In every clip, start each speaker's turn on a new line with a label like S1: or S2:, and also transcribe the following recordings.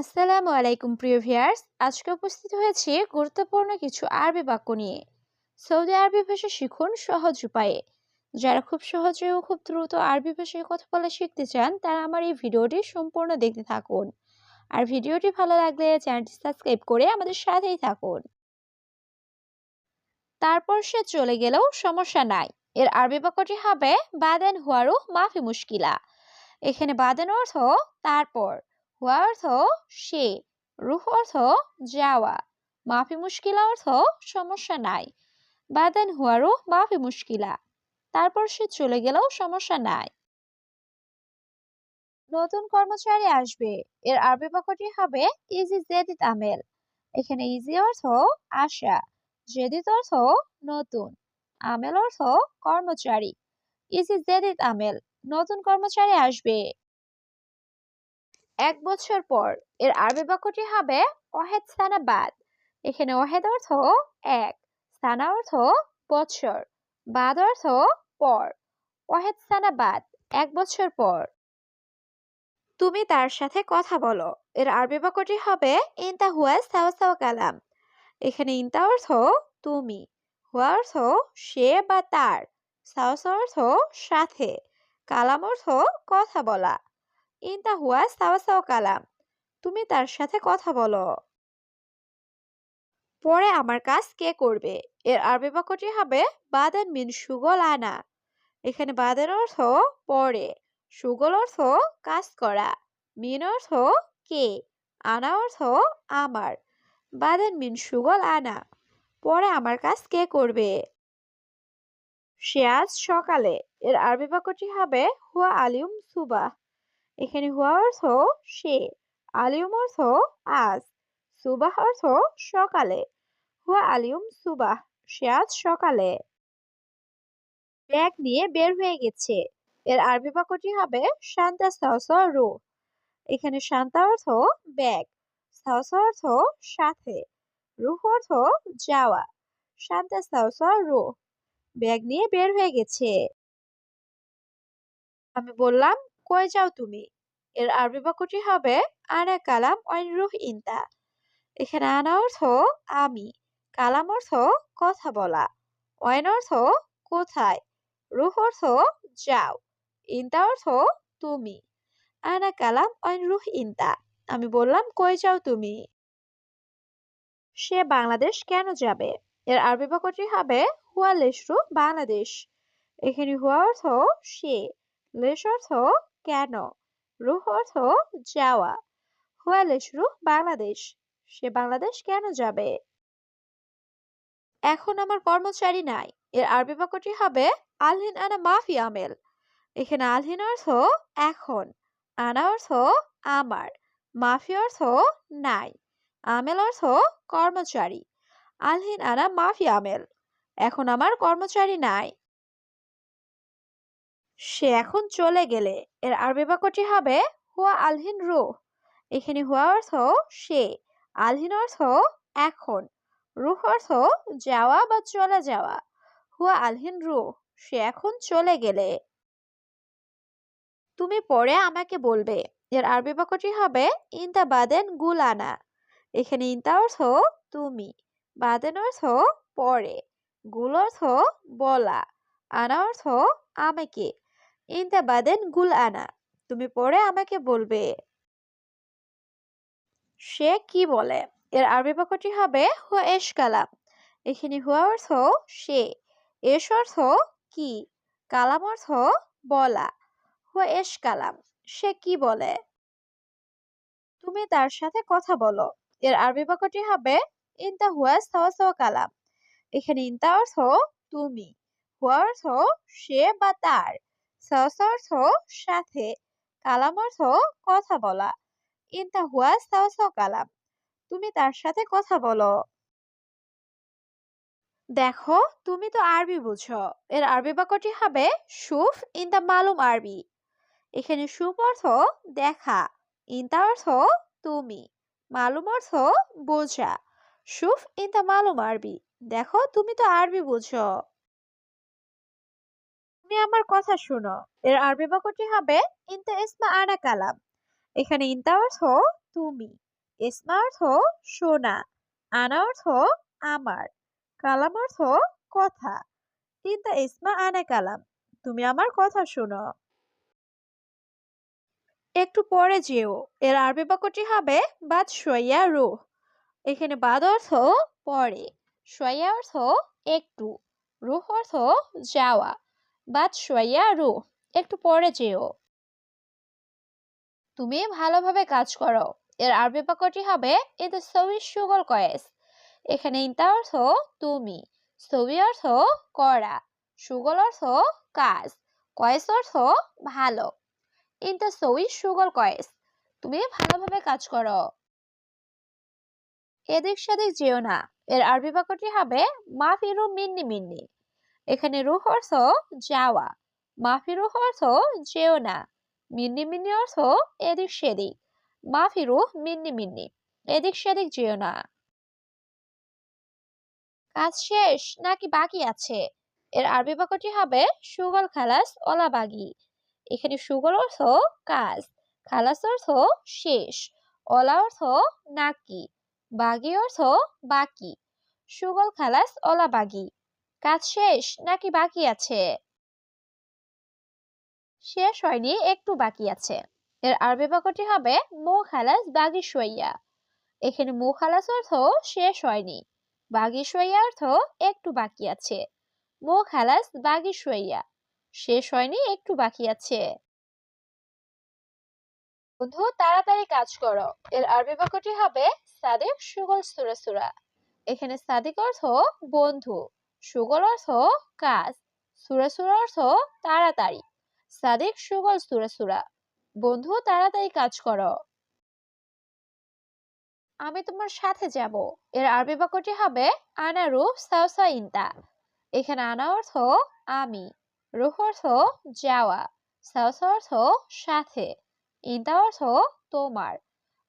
S1: আসসালামু আলাইকুম, প্রিয় ভিউয়ার্স। আজকে উপস্থিত হয়েছি গুরুত্বপূর্ণ কিছু আরবি বাক্য নিয়ে। সৌদি আরবি ভাষা শিখুন সহজ উপায়ে। যারা খুব সহজে ও খুব দ্রুত আরবি ভাষায় কথা বলা শিখতে চান, তারা আমার এই ভিডিওটি সম্পূর্ণ দেখতে থাকুন। আর ভিডিওটি ভালো লাগলে চ্যানেলটি সাবস্ক্রাইব করে আমাদের সাথেই থাকুন। তারপর সে চলে গেলেও সমস্যা নাই। এর আরবি বাক্যটি হবে, বাদেন হুয়ারু মাফি মুশকিলা। এখানে বাদেন অর্থ, তারপর। হুয়া অর্থ সে, রুহ অর্থ যাওয়া, মাফি মুশকিলা অর্থ সমস্যা নাই। বাদেন হুয়ারু মাফি মুশকিলা। তারপর সে চলে গেলেও সমস্যা নাই। নতুন কর্মচারী আসবে। এর আরবি বাক্যটি হবে ইজি জেদিত আমেল। এখানে ইজি অর্থ আশা জেদিত অর্থ নতুন, আমেল অর্থ কর্মচারী। ইজি জেদিত আমেল, নতুন কর্মচারী আসবে। এক বছর পর এর আরবি বাক্যটি হবে ওয়াহেদ সানা বাদ। এখানে অহেদ অর্থ এক, সানা অর্থ বছর, বাদ অর্থ পর। ওয়াহেদ সানা বাদ, এক বছর পর। তুমি তার সাথে কথা বলো। এর আরবি বাক্যটি হবে ইনতা হুয়া সাওয়া সাওয়া কালাম। এখানে ইনতা অর্থ তুমি, হুয়া অর্থ সে বা তার সাওয়া অর্থ সাথে, কালাম অর্থ কথা বলা। ইনতা হুয়া কালাম। তুমি তার সাথে কথা বলো। পরে আমার কাজ কে করবে? এর আরবি বাক্যটি হবে বাদেন মিন সুগল আনা। এখানে বাদের অর্থ পরে সুগল অর্থ কাজ করা, মিন অর্থ কে, আনা অর্থ আমার, বাদেন মিন সুগল আনা। পরে আমার কাজ কে করবে? সে আজ সকালে, এর আরবি বাক্যটি হবে হুয়া আলিউম সুবাহ। এখানে হুয়া অর্থ সে আলিউম অর্থ আজ, সুবাহ অর্থ সকালে হুয়া আলিউম সুবাহ, সে আজ সকালে। ব্যাগ নিয়ে বের হয়ে গেছে। এর আরবি বাক্যটি হবে শান্তা সাহস রু। এখানে শান্তা অর্থ ব্যাগ সাহস অর্থ সাথে, রুহ অর্থ যাওয়া, শান্তা সাহস রু। ব্যাগ নিয়ে বের হয়ে গেছে। আমি বললাম কই যাও তুমি। এর আরবি বাক্যটি হবে, আনা কালাম অইন রুহ ইনতা। এখানে আনা অর্থ, আমি। কালাম অর্থ, কথা বলা। অয়ন অর্থ, কোথায়? রুহ অর্থ, যাও। ইনতা অর্থ, তুমি। আনা কালাম অইন রুহ ইনতা। আমি বললাম কই যাও তুমি। সে বাংলাদেশ কেন যাবে? এর আরবি বাক্যটি হবে, হুয়া লেশরু বাংলাদেশ। এখানে হুয়া অর্থ, সে। লেশ অর্থ কেন? রুহ অর্থ যাওয়া। হুয়া লেশরু বাংলাদেশ। সে বাংলাদেশ কেন যাবে? এখন আমার কর্মচারী নাই। এর আরবি বাক্যটি হবে আলহিন আনা মাফি আমেল। এখানে আলহিন অর্থ এখন, আনা অর্থ আমার, মাফি অর্থ নাই, আমেল অর্থ কর্মচারী। আলহিন আনা মাফি আমেল। এখন আমার কর্মচারী নাই। সে এখন চলে গেলে। এর আরবি বাক্যটি হবে, হুয়া আলহিন রু এখানে হুয়া অর্থ সে, আলহিন অর্থ এখন। রুহ অর্থ যাওয়া বা চলে যাওয়া। হুয়া আলহিন রু সে এখন চলে গেলে। তুমি পরে আমাকে বলবে, এর আরবি বাক্যটি হবে ইনতা বাদেন গুল আনা এখানে ইনতা অর্থ তুমি, বাদেন অর্থ পরে, গুল অর্থ বলা, আনা অর্থ আমাকে। ইনতা বাদেন গুল আনা তুমি পরে আমাকে বলবে। সে কি বলে? এর আরবি বাক্যটি হবে হুয়া এশ কালাম। এখানে হুয়া অর্থ সে, এস অর্থ কি, কালাম অর্থ বলা। হুয়া এশ কালাম, সে কি বলে? তুমি তার সাথে কথা বলো। এর আরবি বাক্যটি হবে ইনতা হুয়া সাওয়া সাওয়া কালাম। এখানে ইনতা অর্থ তুমি, হুয়া অর্থ সে বা তার। অর্থ সাথে কালাম অর্থ কথা বলা। ইনতা হুয়া সাওয়া কালাম। তুমি তার সাথে কথা বলো। দেখো, তুমি তো আরবি বুঝো। এর আরবি বাক্যটি হবে সুফ ইন দা মালুম আরবি। এখানে সুফ অর্থ দেখা ইনতা অর্থ তুমি, মালুম অর্থ বোঝা। সুফ ইন দা মালুম আরবি। দেখো, তুমি তো আরবি বুঝো। তুমি আমার কথা শোনো। এর আরবি বাক্যটি হবে, ইনতা ইসমা আনা কালাম। এখানে ইনতা অর্থ, তুমি। ইসমা অর্থ সোনা আনা অর্থ, আমার। কালাম অর্থ, কথা। ইন্তা ইসমা আনা কালাম। তুমি আমার কথা শোনো। একটু পরে যেও। এর আরবি বাক্যটি হবে, বাদ সইয়া রুহ। এখানে বাদ অর্থ পরে সইয়া অর্থ, একটু। রুহ অর্থ, যাওয়া। বাদ সইয়া রুহ একটু পরে যেও। তুমি ভালোভাবে কাজ করো। এর আরবি বাক্যটি হবে এতে সবই সুগল কয়েস। এখানে ইন্তা অর্থ তুমি ছবি অর্থ করা, সুগল অর্থ কাজ, কয়েস অর্থ ভালো। ইন্তা সবই সুগল কয়েস, তুমি ভালোভাবে কাজ করো। এদিক সেদিক যেও না। এর আরবি বাক্যটি হবে মাফিরু মিন্নি মিন্নি। এখানে রুহ অর্থ যাওয়া মাফিরুহ অর্থ যেও না, মিন্নি মিন্নি অর্থ এদিক সেদিক মাফিরু মিন্নি মিন্নি, এদিক সেদিক যেও না। কাজ শেষ, নাকি বাকি আছে? এর আরবি বাক্যটি হবে সুগল খালাস অলা বাগি এখানে সুগল অর্থ কাজ, খালাস অর্থ শেষ অলা অর্থ নাকি, বাগি অর্থ বাকি, সুগল খালাস অলা বাগি কাজ শেষ নাকি বাকি আছে? শেষ হয়নি, একটু বাকি আছে। এর আরবি বাক্যটি হবে, মো খালাস বাগি সইয়া এখানে মো খালাস অর্থ শেষ হয়নি। বাগি সইয়া অর্থ একটু বাকি আছে। মো খালাস বাগি সইয়া শেষ হয়নি, একটু বাকি আছে। বন্ধু, তাড়াতাড়ি কাজ করো। এর আরবি বাক্যটি হবে, সাদিক সুগল সুরা সুরা। এখানে সাদিক অর্থ বন্ধু। সুগল অর্থ কাজ, সুরা সুরা অর্থ তাড়াতাড়ি। সাদিক সুগল সুরা সুরা। বন্ধু, তাড়াতাড়ি কাজ করো। আমি তোমার সাথে যাব। এর আরবি বাক্যটি হবে আনা রুহ সাউসা ইন্তা। এখানে আনা অর্থ আমি, রুহ অর্থ যাওয়া সাউসা অর্থ সাথে, ইন্তা অর্থ তোমার।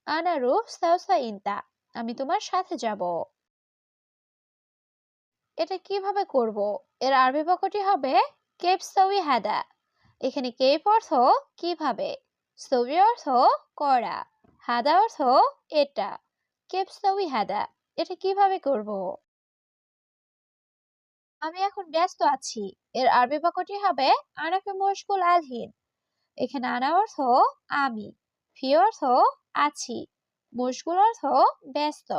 S1: আনা রুহ সাউসা ইন্তা। আমি তোমার সাথে যাব। এটা কীভাবে করব? এর আরবি বাক্যটি হবে কেপ সউই হাদা। এখানে কেপ অর্থ কীভাবে? সবি অর্থ করা। হাদা অর্থ এটা। কেপ সউই হাদা। এটা কীভাবে করব? আমি এখন ব্যস্ত আছি। এর আরবি বাক্যটি হবে আনাফে মশগুল আলহীন এখানে আনা অর্থ আমি। ফি অর্থ আছি। মশগুল অর্থ ব্যস্ত।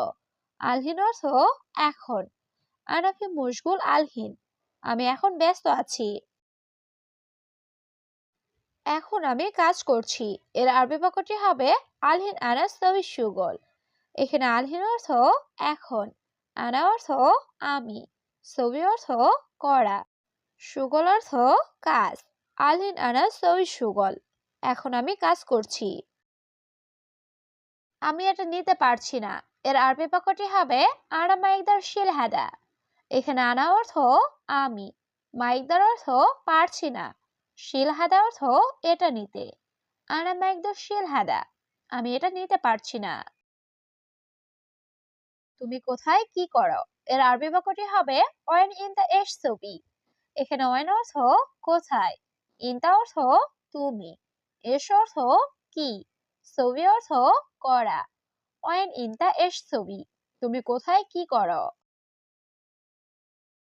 S1: আলহীন অর্থ এখন। আনাফি মশগুল আলহীন। আমি এখন ব্যস্ত আছি। এখন আমি কাজ করছি। এর আরবি বাক্যটি হবে আলহিন আনা সবি সুগল। এখানে আলহিন অর্থ এখন, আনা অর্থ আমি ছবি অর্থ করা, সুগল অর্থ কাজ, আলহিন আনা সবি সুগল। এখন আমি কাজ করছি। আমি এটা নিতে পারছি না। এর আরবি বাক্যটি হবে আনা মাইকদার শিল হাদা এখানে আনা অর্থ আমি। মাইকদার অর্থ পারছি না। শিল হাদা অর্থ এটা নিতে। আনা মাইকদার শিল হাদা আমি এটা নিতে পারছি না। তুমি কোথায় কি করো? এর আরবি বাক্যটি হবে ওয়েন ইন দ্য এস ছবি এখানে ওয়েন অর্থ কোথায়? ইনতা অর্থ তুমি। এস অর্থ কি? ছবি অর্থ করা। ওয়েন ইন দ্য এস ছবি তুমি কোথায় কি করো?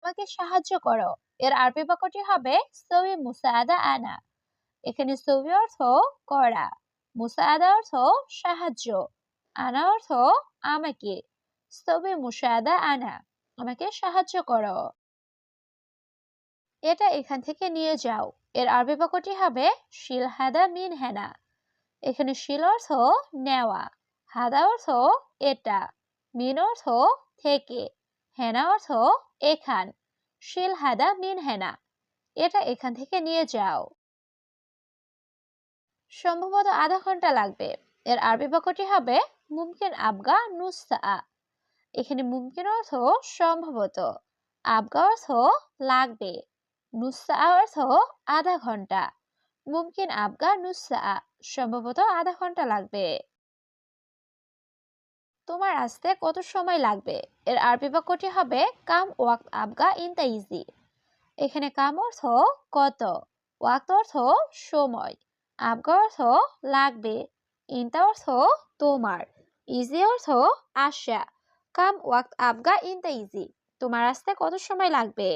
S1: আমাকে সাহায্য করো। এর আরবি বাক্যটি হবে সবি মুসাদা আনা। এখানে সবি অর্থ করা। মুসাদা অর্থ সাহায্য। আনা অর্থ আমাকে। সবি মুসাদা আনা। আমাকে সাহায্য করো। এটা এখান থেকে নিয়ে যাও। এর আরবি বাক্যটি হবে শিল হাদা মিন হেনা। এখানে শিল অর্থ নেওয়া। হাদা অর্থ এটা। মিন অর্থ থেকে। হেনা অর্থ এখান। শিল হাদা মিন হেনা। এটা এখান থেকে নিয়ে যাও। সম্ভবত আধা ঘণ্টা লাগবে। এর আরবি বাক্যটি হবে মুমকিন আবগা নুসা এখানে মুমকিন অর্থ সম্ভবত। আবগা অর্থ লাগবে। নুসা অর্থ আধা ঘণ্টা। মুমকিন আবগা নুসা সম্ভবত আধা ঘণ্টা লাগবে। তোমার আসতে কত সময় লাগবে? এর আরবি বাক্যটি হবে, কাম ওয়াক্ত আবগা ইনতা ইজি। এখানে কাম অর্থ কত? ওয়াক্ত অর্থ সময়। আবগা অর্থ লাগবে। ইনতা অর্থ তোমার। ইজি অর্থ আসা। কাম ওয়াক্ত আবগা ইনতা ইজি। তোমার আসতে কত সময় লাগবে?